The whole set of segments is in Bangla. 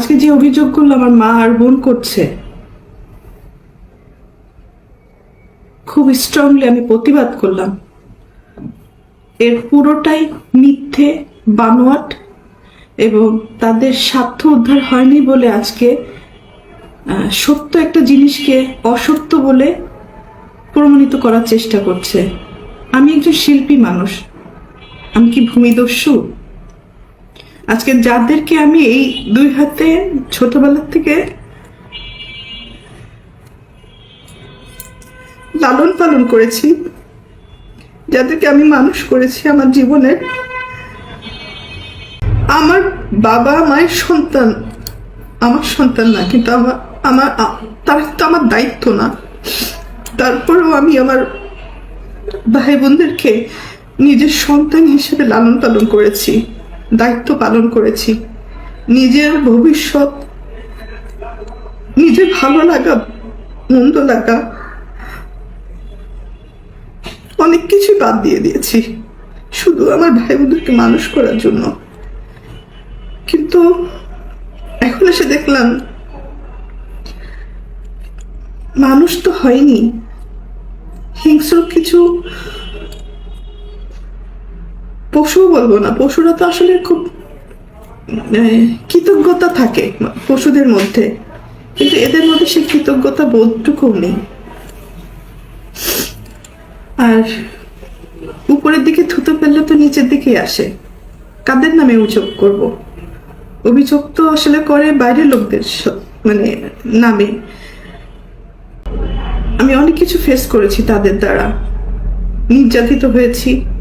আজকে যে অভিযোগগুলো আমার মা আর বোন করছে, খুব স্ট্রংলি আমি প্রতিবাদ করলাম। এর পুরোটাই মিথ্যে, বানোয়াট, এবং তাদের স্বার্থ উদ্ধার হয়নি বলে আজকে সত্য একটা জিনিসকে অসত্য বলে প্রমাণিত করার চেষ্টা করছে। আমি একজন শিল্পী মানুষ। আমি কি ভূমিদস্যু? আজকে যাদেরকে আমি এই দুই হাতে ছোটবেলার থেকে লালন পালন করেছি, যাদেরকে আমি মানুষ করেছি আমার জীবনের, আমার বাবা, মায়ের সন্তান, আমার সন্তান না, কিন্তু আমার আমার, তারা তো আমার দায়িত্ব না। তারপরেও আমি আমার ভাই বোনদেরকে নিজের সন্তান হিসেবে লালন পালন করেছি। দায়িত্ব পালন করেছি। নিজের ভবিষ্যৎ নিজের ভালো লাগা, মন্দ লাগা, অনেক কিছু বাদ দিয়ে দিয়েছি। শুধু আমার ভাই বোনদেরকে মানুষ করার জন্য। কিন্তু এখন এসে দেখলাম, মানুষ তো হয়নি। হিংস্র কিছু পশু বলব না পশুরা তো আসলে খুব আহ, কৃতজ্ঞতা থাকে পশুদের মধ্যে কিন্তু এদের মধ্যে সেই কৃতজ্ঞতা বোধটুকু নেই। আর উপরের দিকে থুতো ফেললে তো নিচের দিকেই আসে কাদের নামে অভিযোগ করব? অভিযোগ তো আসলে করে বাইরের লোকদের মানে নামে। আমি অনেক কিছু ফেস করেছি তাদের দ্বারা নির্যাতিত হয়েছি।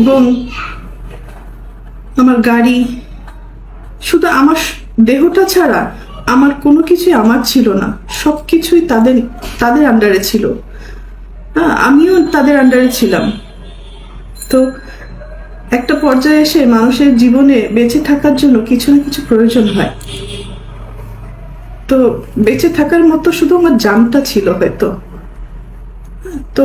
এবং আমার গাড়ি, শুধু আমার দেহটা ছাড়া আমার কোনো কিছুই আমার ছিল না। সব কিছুই তাদের তাদের আন্ডারে ছিল। হ্যাঁ আমিও তাদের আন্ডারে ছিলাম। তো একটা পর্যায়ে এসে মানুষের জীবনে বেঁচে থাকার জন্য কিছু না কিছু প্রয়োজন হয়। তো বেঁচে থাকার মতো শুধু আমার জানটা ছিল হয়তো। তো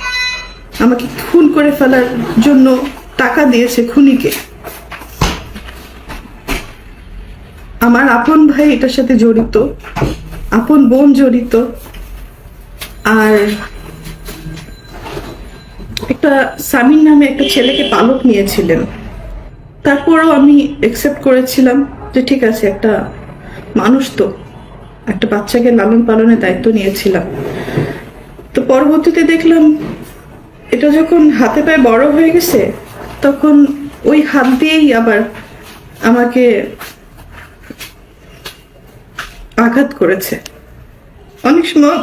আমাকে খুন করে ফেলার জন্য টাকা দিয়েছে খুনিকে। আমার আপন ভাই এটার সাথে জড়িত, আপন বোন জড়িত, আর একটা সামিন নামে একটা ছেলেকে পালক নিয়েছিলেন। তারপরও আমি একসেপ্ট করেছিলাম যে ঠিক আছে, একটা মানুষ তো, একটা বাচ্চাকে লালন পালনের দায়িত্ব নিয়েছিলাম। তো পরবর্তীতে দেখলাম এটা যখন হাতে পায়ে বড় হয়ে গেছে, তখন ওই হাত দিয়েই আবার আমাকে আঘাত করেছে। অনেক সময়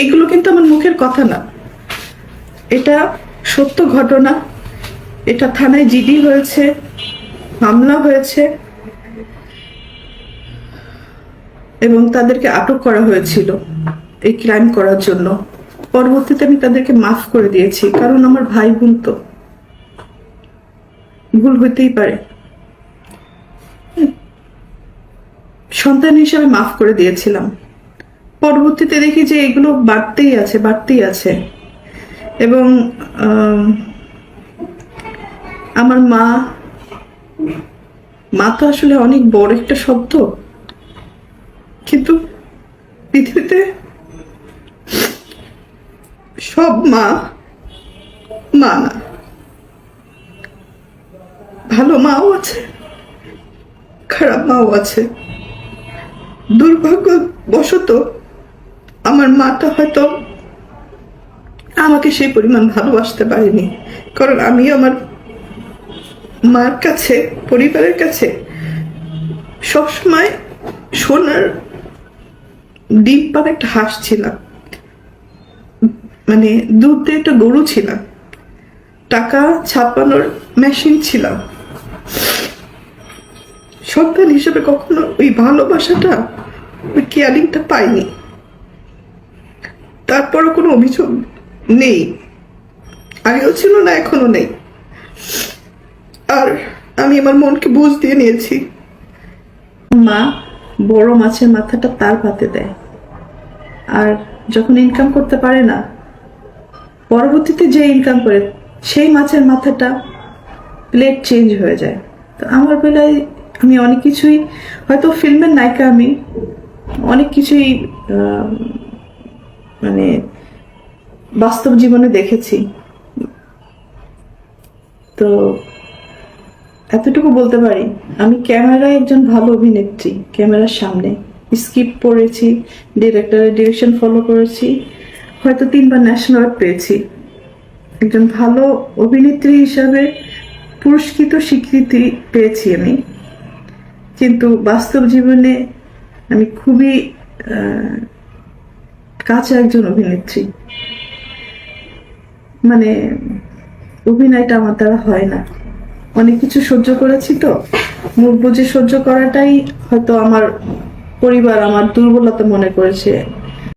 এগুলো কিন্তু আমার মুখের কথা না। এটা সত্য ঘটনা। এটা থানায় জিডি হয়েছে, মামলা হয়েছে, এবং তাদেরকে আটক করা হয়েছিল এই ক্রাইম করার জন্য। পরবর্তীতে আমি তাদেরকে মাফ করে দিয়েছি, কারণ আমার ভাই বোন তো। ভুল হইতেই পারে। সন্তান হিসাবে মাফ করে দিয়েছিলাম। পরবর্তীতে দেখি যে এগুলো বাড়তেই আছে বাড়তেই আছে। এবং আমার মা মা তো আসলে অনেক বড় একটা শব্দ। কিন্তু পৃথিবীতে সব মা মা না ভালো মাও আছে, খারাপ মাও আছে। দুর্ভাগ্যবশত আমার মাটা হয়তো আমাকে সেই পরিমাণ ভালোবাসতে পারেনি। কারণ আমি আমার মার কাছে, পরিবারের কাছে সবসময় সোনার ডিম পার একটা হাঁস ছিলাম। মানে দুধ একটা গরু ছিলাম। টাকা ছাপানোর মেশিন ছিলাম। সন্তান হিসেবে কখনো ওই ভালোবাসাটা, ওই কেয়ারিংটা পাইনি। তারপরও কোনো অভিযোগ নেই। আগেও ছিল না, এখনও নেই। আর আমি আমার মনকে বুঝ দিয়ে নিয়েছি। মা বড় মাছের মাথাটা তার ভাতে দেয়। আর যখন ইনকাম করতে পারে না পরবর্তীতে যে ইনকাম করে, সেই মাছের মাথাটা প্লেট চেঞ্জ হয়ে যায়। তো আমার বেলায় আমি অনেক কিছুই, হয়তো ফিল্মের নায়িকা আমি, অনেক কিছুই মানে বাস্তব জীবনে দেখেছি। তো এতটুকু বলতে পারি, আমি ক্যামেরায় একজন ভালো অভিনেত্রী, ক্যামেরার সামনে। স্ক্রিপ্ট পড়েছি ডিরেক্টরের ডিরেকশন ফলো করেছি। হয়তো তিনবার ন্যাশনাল অ্যাওয়ার্ড পেয়েছি। একজন ভালো অভিনেত্রী হিসাবে পুরস্কৃত স্বীকৃতি পেয়েছি আমি। কিন্তু বাস্তব জীবনে আমি খুবই কাঁচা একজন অভিনেত্রী। মানে অভিনয়টা আমার দ্বারা হয় না। অনেক কিছু সহ্য করেছি তো। মুখ বুঝে সহ্য করাটাই হয়তো আমার পরিবার আমার দুর্বলতা মনে করেছে।